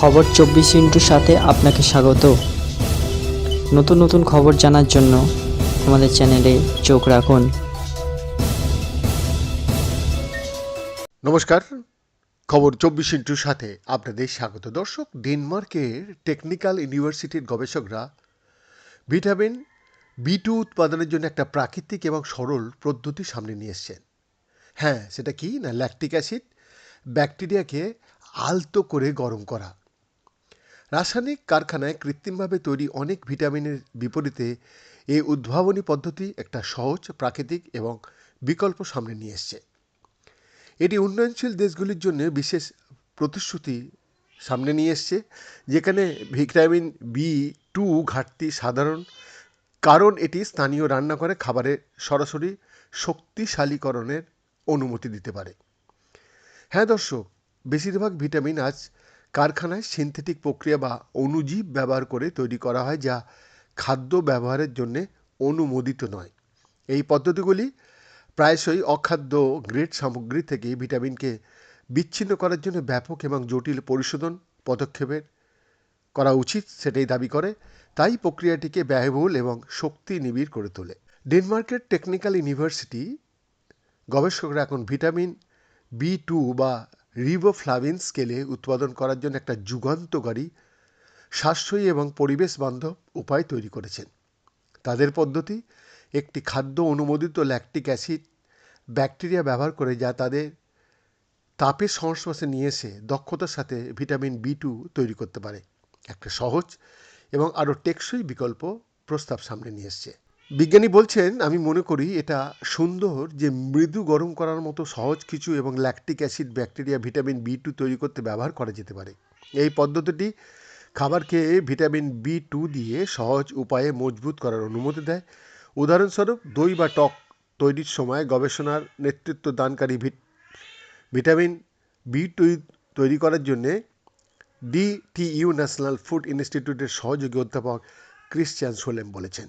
খবর চব্বিশ ইন্টুর সাথে আপনাকে স্বাগত। নতুন নতুন খবর জানার জন্য আমাদের চ্যানেলে চোখ রাখুন। নমস্কার। খবর চব্বিশ ইন্টুর সাথে আপনাদের স্বাগত। দর্শক, ডেনমার্কের টেকনিক্যাল ইউনিভার্সিটির গবেষকরা ভিটামিন বি টু উৎপাদনের জন্য একটা প্রাকৃতিক এবং সরল পদ্ধতি সামনে নিয়ে এসছেন। হ্যাঁ সেটা কি না? ল্যাকটিক অ্যাসিড ব্যাকটেরিয়াকে আলতো করে গরম করা। রাসায়নিক কারখানায় কৃত্রিমভাবে তৈরি অনেক ভিটামিনের বিপরীতে এই উদ্ভাবনী পদ্ধতি একটা সহজ, প্রাকৃতিক এবং বিকল্প সামনে নিয়ে এসছে। এটি উন্নয়নশীল দেশগুলির জন্য বিশেষ প্রতিশ্রুতি সামনে নিয়ে এসছে, যেখানে ভিটামিন বি টু ঘাটতি সাধারণ, কারণ এটি স্থানীয় রান্নাঘরে খাবারে সরাসরি শক্তিশালীকরণের অনুমতি দিতে পারে। হ্যাঁ দর্শক, বেশিরভাগ ভিটামিন আজ কারখানায় সিনথেটিক প্রক্রিয়া বা অণুজীব ব্যবহার করে তৈরি করা হয় যা খাদ্য ব্যবহারের জন্য অনুমোদিত নয়। এই পদ্ধতিগুলি প্রায়শই অখাদ্য গ্রেড সামগ্রী থেকে ভিটামিনকে বিচ্ছিন্ন করার জন্য ব্যাপক এবং জটিল পরিশোধন পদক্ষেপের করা উচিত সেটাই দাবি করে। তাই প্রক্রিয়াটিকে ব্যয়বহুল এবং শক্তি নিবিড় করে তোলে। ডেনমার্কের টেকনিক্যাল ইউনিভার্সিটি গবেষকরা এখন ভিটামিন বি টু বা রিবোফ্লাভিন স্কেলে উৎপাদন করার জন্য একটা যুগান্তকারী, সাশ্রয়ী এবং পরিবেশ বান্ধব উপায় তৈরি করেছেন। তাদের পদ্ধতি, একটি খাদ্য অনুমোদিত ল্যাকটিক অ্যাসিড ব্যাকটেরিয়া ব্যবহার করে যা তাদের তাপের সংস্পর্শে নিয়ে এসে দক্ষতার সাথে ভিটামিন বি টু তৈরি করতে পারে। একটা সহজ এবং আরও টেকসই বিকল্প প্রস্তাব সামনে নিয়ে এসছে। বিজ্ঞানী বলছেন, আমি মনে করি এটা সুন্দর যে মৃদু গরম করার মতো সহজ কিছু এবং lactic acid bacteria vitamin B two তৈরি করতে ব্যবহার করা যেতে পারে। এই পদ্ধতিটি খাবারকে ভিটামিন বি টু দিয়ে সহজ উপায়ে মজবুত করার অনুমতি দেয়। উদাহরণস্বরূপ, দই বা টক তৈরির সময় গবেষণার নেতৃত্ব দানকারী ভিট ভিটামিন বি টু তৈরি করার জন্যে ডিটিইউ ন্যাশনাল ফুড ইনস্টিটিউটের সহযোগী অধ্যাপক ক্রিশ্চিয়ান সোলেম বলেছেন।